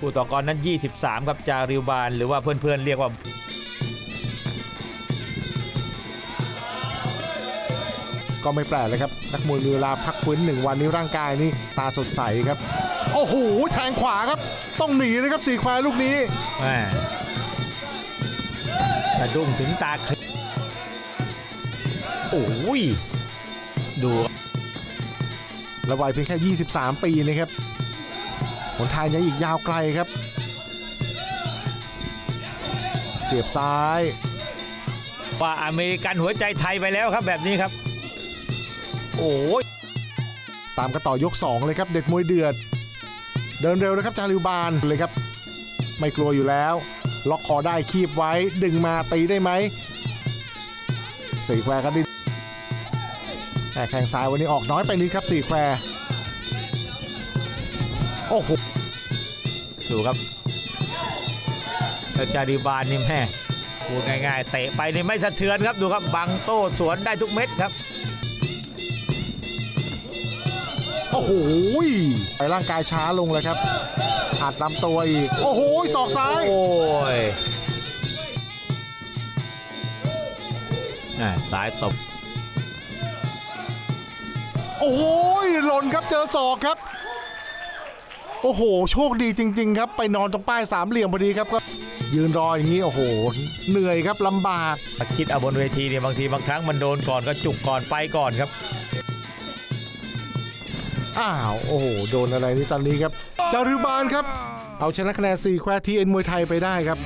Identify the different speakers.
Speaker 1: คู่ต่อกรนั้น 23 ครับจาริวบานหรือว่าเพื่อนๆเรียกว่า
Speaker 2: ก็ไม่แปลกเลยครับ นักมวยมีเวลาพักฟื้นหนึ่งวันนี้ร่างกายนี่ตาสดใสครับ โอ้โห แทงขวาครับ ต้องหนีนะครับสี่แควลูกนี้
Speaker 1: แม่สะดุ้งถึงตาคลิโอ้ย ดู
Speaker 2: และวัยเพียงแค่ 23 ปีนะครับห นทางยังอีกยาวไกลครับ เสียบซ้าย
Speaker 1: ว่าอเมริกันหัวใจไทยไปแล้วครับแบบนี้ครับ โอ้ย
Speaker 2: ตามกันต่อยก 2 เลยครับ เด็ดมวยเดือด เดินเร็วนะครับจาริวบานเลยครับ ไม่กลัวอยู่แล้ว ล็อกคอได้คีบไว้ดึงมาตีได้ไหมสี่แควก็ดิ้นแต่แข้งซ้ายวันนี้ออกน้อยไปนิดครับสี่แคว โอ้โห
Speaker 1: ดูครับแล้วจาริวบานนี่แม่พูดง่ายๆเตะไปนี่ไม่สะเทือนครับดูครับบังโต้สวนได้ทุกเม็ดครับ
Speaker 2: โอ้โหไปร่างกายช้าลงเลยครับอัดลำตัวอีก โอ้โหศอกซ้าย
Speaker 1: โอ้ยอ่าสายตบ
Speaker 2: โอ้โหหล่นครับเจอศอกครับ โอ้โห โชคดีจริง ๆ ครับ ไปนอนตรงป้ายสามเหลี่ยมพอดีครับก็ยืนรออย่างนี้โอ้โห เหนื่อยครับลำบาก
Speaker 1: คิดเอาบนเวทีเนี่ยบางทีบางครั้งมันโดนก่อนก็จุกก่อนไปก่อนครับ
Speaker 2: อ้าว โอ้โห โดนอะไรนี่ตอนนี้ครับ จารุบานครับ เอาชนะคะแนน4แควร์ทีเอ็นมวยไทยไปได้ครับ